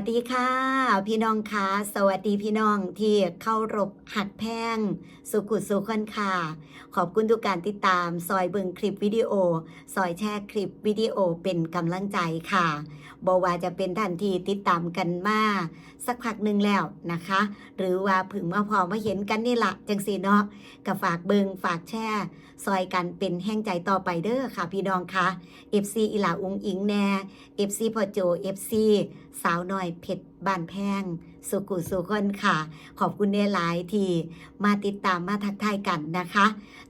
สดีค่ะ พี่น้องคะสวัสดีพี่น้องที่เข้ารบหักแพงสุขุสุขคนค่ะ ขอบคุณทุกการติดตามซอยเบิงคลิปวิดีโอซอยแชร์คลิปวิดีโอเป็นกำลังใจค่ะบอว่าจะเป็นทันทีติดตามกันมา สักพักหนึ่งแล้วนะคะ หรือว่าผึ่งมาพอมาเห็นกันนี่ละจังสีเนาะกับฝากเบิงฝากแช่ซอยกันเป็นแห้งใจต่อไปเด้อค่ะ พี่น้องคะ FC อีหลาอุงอิงแน่ FC พอโจ FC สาวน้อยเพชร บ้านแพง สุกุสุคนค่ะ ขอบคุณเนหลายที่มาติดตามมาทักทายกันนะคะ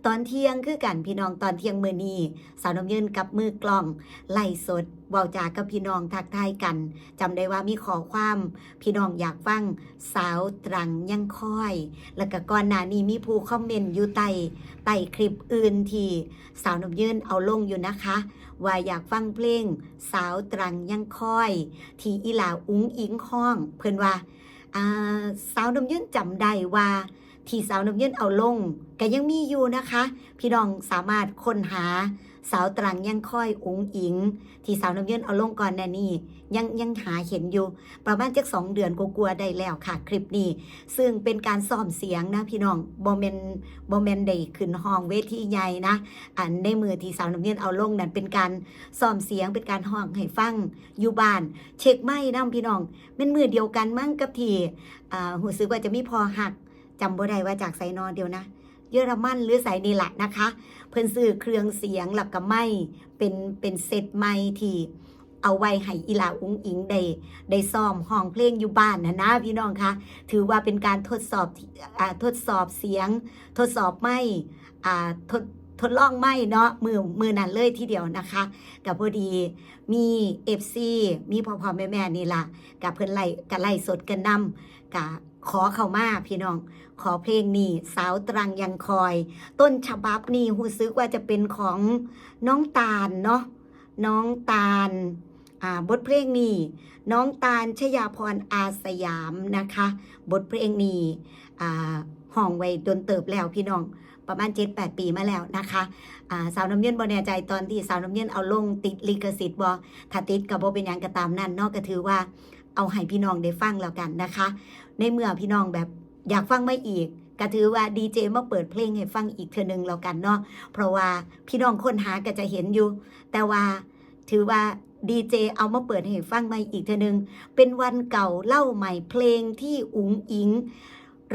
ตอนเที่ยงคือกันพี่น้องตอนเที่ยงมือนี้สาวน้ำยินกับมือกล้องไล่สดเว้าจากับพี่น้องทักทายกันจำได้ว่ามีขอความพี่น้องอยากฟังสาวตรังยังค่อย แล้วก็ก่อนหน้านี้มีผู้คอมเมนต์อยู่ใต้ ใต้คลิปอื่นที่สาวนุ่มยืนเอาลงอยู่นะคะ ว่าอยากฟังเพลง สาวตรังยังค่อย ที่อีหลาอุ้งอิงห้อง เพื่อนว่าสาวนุ่มยืนจำได้ว่า ที่สาวนุ่มยืนเอาลงก็ยังมีอยู่นะคะ พี่ดองสามารถค้นหา สาวตรังยังค่อยอุ้งอิง ที่สาวน้ำเยืนเอาลงก่อนหน้านี้ยังยังหาเห็นอยู่ ประมาณจักสองเดือนกลัวๆได้แล้วค่ะคลิปนี้ ซึ่งเป็นการซ้อมเสียงนะพี่น้องบอมเมนบอมเมนได้ขึ้นห้องเวทีใหญ่นะอันในมือที่สาวน้ำเย็นเอาลงนั้นเป็นการซ้อมเสียงเป็นการห้องให้ฟังอยู่บ้าน เช็คไม่น้ำพี่น้องเป็นมือเดียวกันมั้งกับที่อ่าหูซึกว่าจะมีพอหักจำบ่ได้ว่าจากไซนอนเดียวนะ เยอรมันหรือไซนี่แหละนะคะ เพิ่นซื้อเครื่องเสียงหลับกับไม่เป็นเป็นเซตไม่ที่เอาไว้ให้อีลาอุ้งอิงได้ได้ซ้อมห้องเพลงอยู่บ้านนะนะพี่น้องคะถือว่าเป็นการทดสอบที่อ่าทดสอบเสียง ทดสอบไม่ทดทดลองไม่เนาะมือมือนั้นเลยทีเดียวนะคะกับพอดีมีเอฟซีมีพ่อพ่อแม่แม่นี่ล่ะกับเพื่อนไล่กับไล่สดกันนำกับ ขอเข้ามาพี่น้อง ขอเพลงนี้ สาวตรังยังคอย ต้นฉบับนี่หูซึกว่าจะเป็นของน้องตาลเนาะน้องตาลบทเพลงนี้ น้องตาลชยาพรอาสยามนะคะ บทเพลงนี้อ่ห้องไว้ดนเติบแล้วพี่น้องประมาณ 7-8 ปีมาแล้วนะคะสาวน้ำเย็นบ่แน่ใจตอนที่สาวน้ำเย็นเอาลงติดลิขสิทธิ์บ่ถ้าติดกับบเป็นยังก็ตามนั่นนาะก็ถือว่า เอาให้พี่น้องได้ฟังแล้วกันนะคะ ในเมื่อพี่น้องแบบอยากฟังไม่อีกก็ถือว่าดีเจมาเปิดเพลงให้ฟังอีกเทื่อนึงแล้วกันเนาะเพราะว่าพี่น้องคนหาก็จะเห็นอยู่ แต่ว่าถือว่าดีเจเอามาเปิดให้ฟังใหม่อีกเทื่อนึง เป็นวันเก่าเล่าใหม่เพลงที่อุ๋งอิง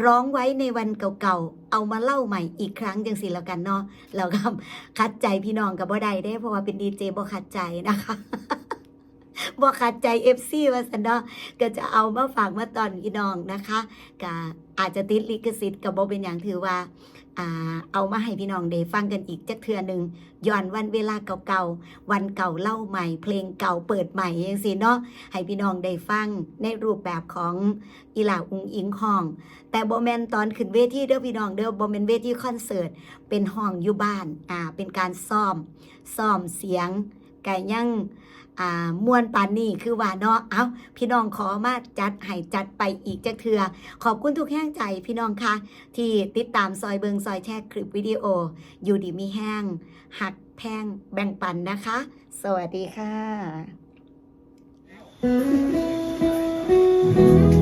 ร้องไว้ในวันเก่าๆเอามาเล่าใหม่อีกครั้งจังสิแล้วกันเนาะแล้วก็คัดใจพี่น้องกับบ่ได้ได้เพราะว่าเป็นดีเจบ่คัดใจนะคะ บ่คัดใจ FC ว่าสันเนาะก็จะเอามาฝากมาตอนพี่น้องนะคะก็อาจจะติดลิขสิทธิ์กับบ่เป็นอย่างถือว่าเอามาให้พี่น้องได้ฟังกันอีกจักเทื่อหนึ่งย้อนวันเวลาเก่าๆวันเก่าเล่าใหม่ เพลงเก่าเปิดใหม่จังสิเนาะให้พี่น้องได้ฟังในรูปแบบของอีหล่าอุงอิงห้อง แต่บอแมนตอนขึ้นเวทีเด้อพี่น้องเด้อบอแมนเวทีคอนเสิร์ตเป็นห้องอยู่บ้านอ่าเป็นการซ้อมซ้อมเสียง ก่ยังอ่ามวนปานนี่คือว่าเนาะเอาพี่น้องขอมาจัดให้จัดไปอีกจักเทือขอบคุณทุกแห้งใจพี่น้องค่ะที่ติดตามซอยเบิงซอยแชร์คลิปวิดีโอ อยู่ดีมีแห้ง หักแพงแบ่งปันนะคะ สวัสดีค่ะ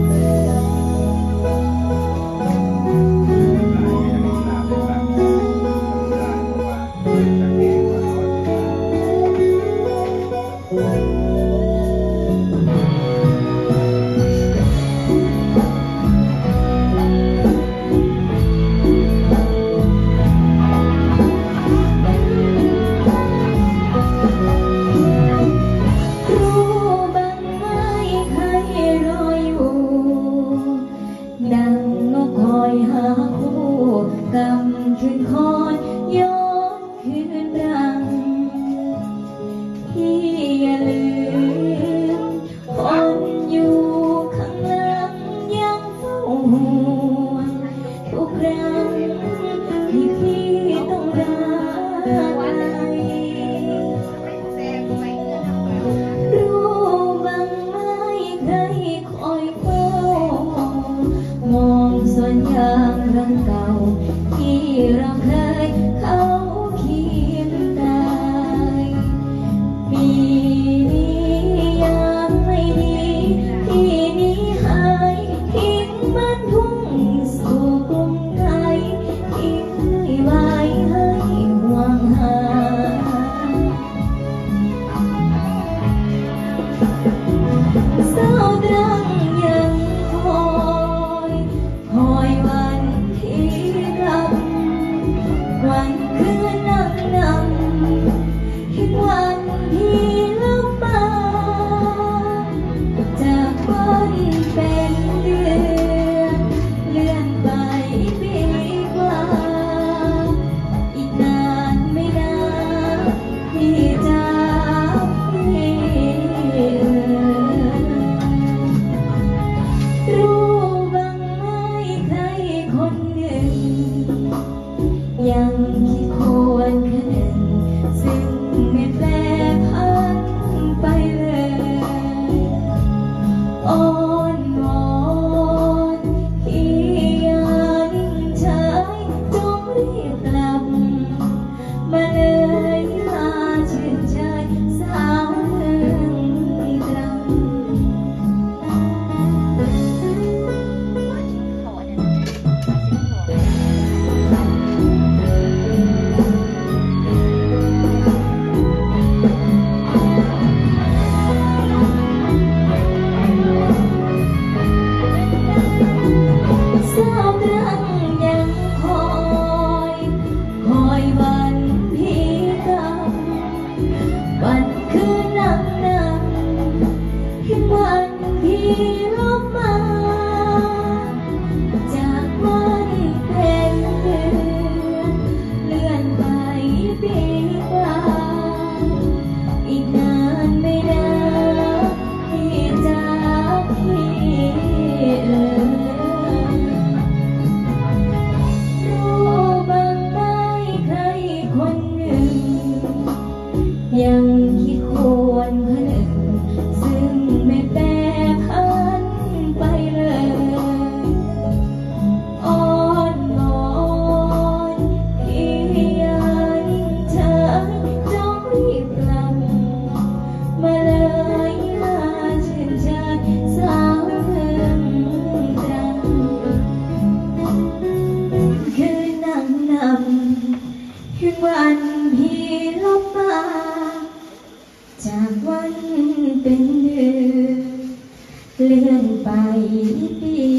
รักที่พี่ต้องรักรู้บ้างไหมใครคอยเฝ้ามองสวนยางรังเก่า เลื่อนไปปี